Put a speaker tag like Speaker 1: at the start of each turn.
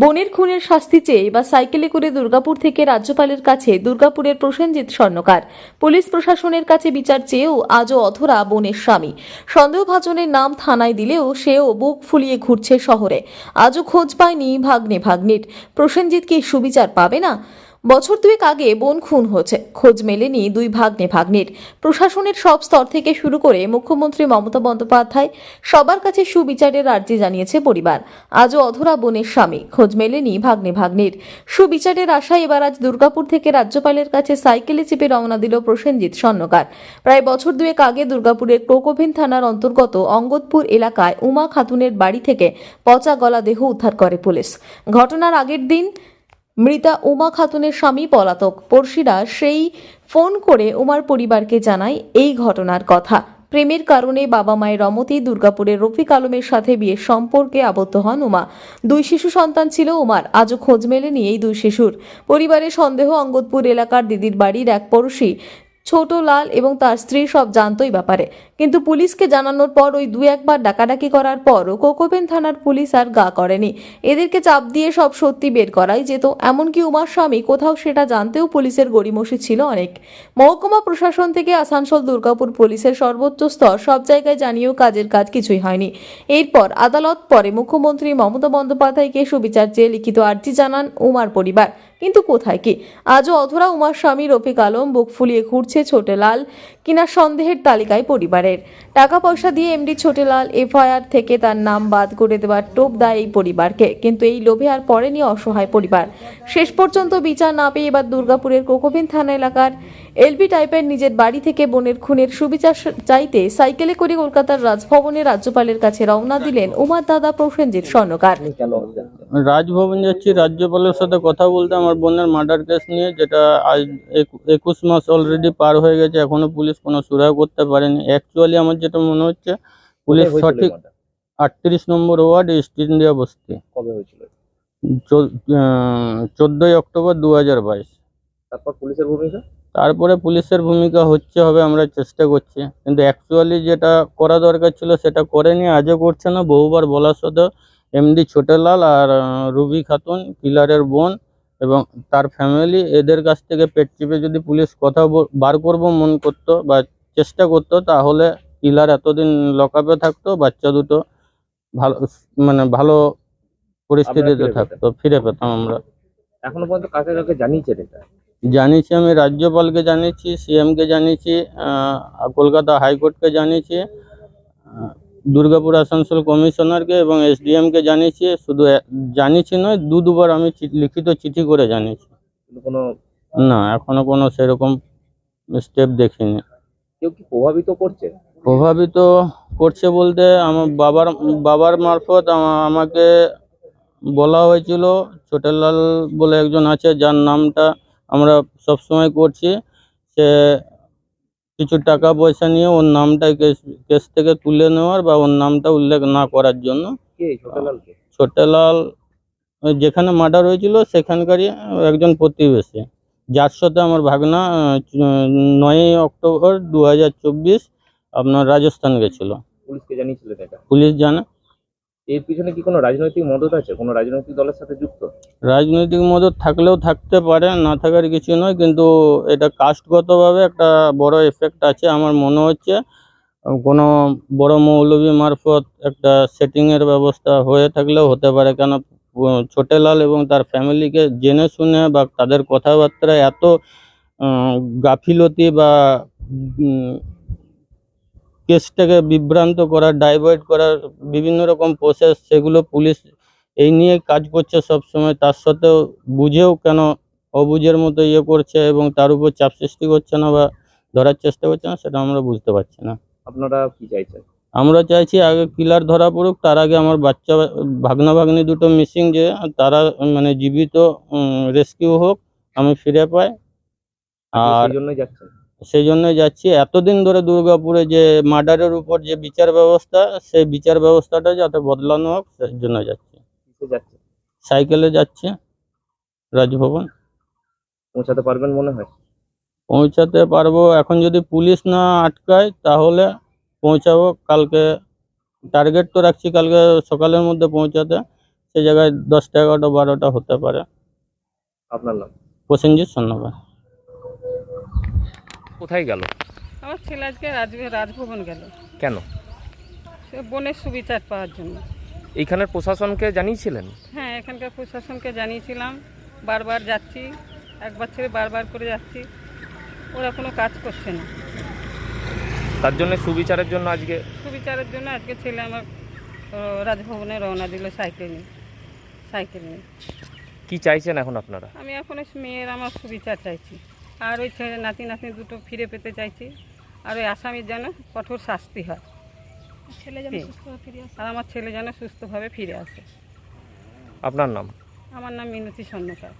Speaker 1: বোনের খুনের শাস্তি চেয়ে বা সাইকেলে করে দুর্গাপুর থেকে রাজ্যপালের কাছে দুর্গাপুরের প্রসেনজিৎ স্বর্ণকার। পুলিশ প্রশাসনের কাছে বিচার চেয়েও আজও অধরা বনের স্বামী। সন্দেহভাজনের নাম থানায় দিলেও সেও বুক ফুলিয়ে ঘুরছে শহরে। আজও খোঁজ পায়নি ভাগ্নে ভাগ্নির। প্রসেনজিৎ কি সুবিচার পাবে না? বছর দুয়েক আগে বোন খুন হয়েছে। খোঁজ মেলেনি দুই ভাগ্নে ভাগ্নির প্রশাসনের সব স্তর থেকে শুরু করে মুখ্যমন্ত্রী মমতা বন্দ্যোপাধ্যায় সবার কাছে সুবিচারের আর্জি জানিয়েছে পরিবার। আজও অধরা বোনের স্বামী। খোঁজ মেলেনি ভাগ্নে ভাগ্নির সুবিচারের আশায় এবার আজ দুর্গাপুর থেকে রাজ্যপালের কাছে সাইকেলে চেপে রওনা দিল প্রসেনজিৎ স্বর্ণকার। প্রায় বছর দুয়েক আগে দুর্গাপুরের কোকোভিন থানার অন্তর্গত অঙ্গদপুর এলাকায় উমা খাতুনের বাড়ি থেকে পচা গলা দেহ উদ্ধার করে পুলিশ। ঘটনার আগের দিন মৃতা উমা খাতুনের স্বামী পলাতক। পড়শিরা সেই ফোন করে উমার পরিবারকে জানায় এই ঘটনার কথা। প্রেমের কারণে বাবা মায়ের রমতি, দুর্গাপুরের রফিক আলমের সাথে বিয়ে সম্পর্কে আবদ্ধ হন উমা। দুই শিশু সন্তান ছিল উমার, আজও খোঁজ মেলেনি এই দুই শিশুর। পরিবারের সন্দেহ অঙ্গদপুর এলাকার দিদির বাড়ির এক পড়শি ছোট, লাল এবং তার স্ত্রী সব জানতোই ব্যাপারে। কিন্তু পুলিশকে জানানোর পর ওই দু একবার ডাকাডাকি করার পরও কোকোপেন থানার পুলিশ আর গা করেনি। এদেরকে চাপ দিয়ে সব সত্যি বের করাই যেত, এমনকি উমার স্বামী কোথাও সেটা জানতেও পুলিশের গড়িমসি ছিল অনেক। মহকুমা প্রশাসন থেকে আসানসোল, দুর্গাপুর পুলিশের সর্বোচ্চ স্তর সব জায়গায় জানিয়েও কাজের কাজ কিছুই হয়নি। এরপর আদালত পরে মুখ্যমন্ত্রী মমতা বন্দ্যোপাধ্যায়কে সুবিচার চেয়ে লিখিত আর্জি জানান উমার পরিবার। কিন্তু কোথায় কি? আজও অধরা উমার স্বামী রফিক আলম বুক ফুলিয়ে ঘুরছে ছোটে লাল কিনা সন্দেহের তালিকায় পরিবারের। টাকা পয়সা দিয়ে এমডি ছোটেলাল এফআইআর থেকে তার নাম বাদ করে দেওয়ার টোপ দেয় এই পরিবারকে। কিন্তু এই লোভে আর পড়েনি অসহায় পরিবার। শেষ পর্যন্ত বিচার না পেয়ে এবার দুর্গাপুরের কোকোভিন থানা এলাকার এলবি টাইপের নিজের বাড়ি থেকে বোনের খুনের সুবিচার চাইতে সাইকেলে করে কলকাতার রাজভবনে রাজ্যপালের কাছে রওনা দিলেন উমার দাদা প্রসেনজিৎ স্বর্ণকার
Speaker 2: রাজভবন যাচ্ছি, রাজ্যপালের সাথে কথা বলতে আমার বোনের মার্ডার কেস নিয়ে যেটা আজ একুশ মাস অলরেডি পার হয়ে গেছে এখনও পুলিশ কোনো সুরাহ করতে পারেনি। অ্যাকচুয়ালি আমার যেটা মনে হচ্ছে পুলিশ সঠিক আটত্রিশ নম্বর ওয়ার্ড ইস্ট ইন্ডিয়া বস্তি।
Speaker 3: কবে হয়েছিল?
Speaker 2: চোদ্দোই অক্টোবর দু হাজার বাইশ।
Speaker 3: তারপর পুলিশের ভূমিকা?
Speaker 2: তারপরে পুলিশের ভূমিকা হচ্ছে হবে আমরা চেষ্টা করছি। কিন্তু অ্যাকচুয়ালি যেটা করা দরকার ছিল সেটা করেনি আজও করছে না। বহুবার বলার সত্ত্বেও এমডি ছোটেলাল আর রুবি খাতুন কিলারের বোন এবং তার ফ্যামিলি এদের কাছ থেকে পেট চিপে যদি পুলিশ কথা বার করব মন করতো বা চেষ্টা করতো তাহলে কিলার এতদিন লকআপে থাকতো বাচ্চা দুটো ভালো মানে ভালো পরিস্থিতিতে থাকতো ফিরে পেতাম আমরা।
Speaker 3: এখনও পর্যন্ত কাকে কাকে জানিয়েছেন এটা?
Speaker 2: জানিয়েছি আমি রাজ্যপালকে জানিয়েছি সিএমকে জানিয়েছি কলকাতা হাইকোর্টকে জানিয়েছি দুর্গাপুর আসানসোল কমিশনারকে এবং এসডিএমকে জানিয়েছি শুধু জানিয়েছি নয় দু দুবার আমি লিখিত চিঠি করে জানিয়েছি।
Speaker 3: কোনো
Speaker 2: না এখনও কোনো সেরকম স্টেপ দেখিনি।
Speaker 3: কেউ কি প্রভাবিত করছে?
Speaker 2: প্রভাবিত করছে বলতে আমার বাবার বাবার মারফত আমাকে বলা হয়েছিল ছোটেলাল বলে একজন আছে যার নামটা আমরা সবসময় করছি। সে কিছু টাকা পয়সা নিয়ে ওর নামটা কেস কেস থেকে তুলে নেওয়ার বা ওর নামটা উল্লেখ না করার জন্য। ছোটলাল যেখানে মার্ডার হয়েছিল সেখানকারই একজন প্রতিবেশী। যার সাথে আমার ভাগনা নয়ই অক্টোবর দু হাজার চব্বিশ আপনার রাজস্থান গেছিল। পুলিশ জানে
Speaker 3: এর পিছনে কি কোনো রাজনৈতিক মদত আছে? কোনো রাজনৈতিক দলের সাথে যুক্ত?
Speaker 2: রাজনৈতিক মদত থাকলেও থাকতে পারে, না থাকার কিছু নয়, কিন্তু এটা কাস্টগতভাবে একটা বড় এফেক্ট আছে আমার মনে হচ্ছে। কোনো বড় মৌলবী মারফত একটা সেটিংয়ের ব্যবস্থা হয়ে থাকলেও হতে পারে, কেন ছোটেলাল এবং তার ফ্যামিলিকে জেনে শুনে বা তাদের কথাবার্তায় এত গাফিলতি বা কেসটাকে বিভ্রান্ত করার ডাইভার্ট করার বিভিন্ন রকম প্রসেস সেগুলো পুলিশ এই নিয়ে কাজ করছে সব সময় তার সত্ত্বেও বুঝেও কেন অবুঝের মতো ইয়ে করছে এবং তার উপর চাপ সৃষ্টি করছে না বা ধরার চেষ্টা করছে না সেটা আমরা বুঝতে পারছি না।
Speaker 3: আপনারা কি চাইছেন?
Speaker 2: আমরা চাইছি আগে কিলার ধরা পড়ুক তার আগে আমার বাচ্চা ভাগনা ভাগ্নি দুটো মিসিং যে তারা মানে জীবিত রেস্কিউ হোক আমি ফিরে পাই। আর
Speaker 3: জন্যই যাচ্ছেন?
Speaker 2: সেই জন্যই যাচ্ছি। এতদিন ধরে দুর্গাপুরে যে মার্ডারের উপর যে বিচার ব্যবস্থা সেই বিচার ব্যবস্থাটা যাতে বদলানো হোক সেই জন্য যাচ্ছি। সাইকেলে যাচ্ছে রাজভবন।
Speaker 3: পৌঁছাতে পারবেন মনে হয়?
Speaker 2: পৌঁছাতে পারব। এখন যদি পুলিশ না আটকায় তাহলে পৌঁছাবো। কালকে টার্গেট তো রাখছি কালকে সকালের মধ্যে পৌঁছাতে। সে জায়গায় দশটা এগারোটা বারোটা হতে পারে।
Speaker 3: আপনার নাম?
Speaker 2: প্রসেনজিৎ সন্ন্যবাদ
Speaker 3: কোথায় গেল?
Speaker 4: আমার ছেলে আজকে রাজ রাজভবন গেল।
Speaker 3: কেন?
Speaker 4: সে বনের সুবিচার পাওয়ার জন্য।
Speaker 3: এইখানের প্রশাসনকে জানিয়েছিলেন?
Speaker 4: হ্যাঁ এখানকার প্রশাসনকে জানিয়েছিলাম। বারবার যাচ্ছি একবার ছেড়ে বারবার করে যাচ্ছি। ওরা কোনো কাজ করছে না।
Speaker 3: তার জন্য সুবিচারের জন্য আজকে
Speaker 4: সুবিচারের জন্য আজকে ছেলে আমার রাজভবনে রওনা দিল সাইকেল নিয়ে। সাইকেল নিয়ে।
Speaker 3: কি চাইছেন এখন আপনারা?
Speaker 4: আমি এখন মেয়ের আমার সুবিচার চাইছি। আর ওই ছেলে নাতি নাতনি দুটো ফিরে পেতে চাইছি। আর ওই আসামির যেন কঠোর শাস্তি হয়। ছেলে যেন সুস্থভাবে ফিরে আসে। আর আমার ছেলে যেন সুস্থভাবে ফিরে আসে।
Speaker 3: আপনার নাম?
Speaker 4: আমার নাম মিনতি স্বর্ণকার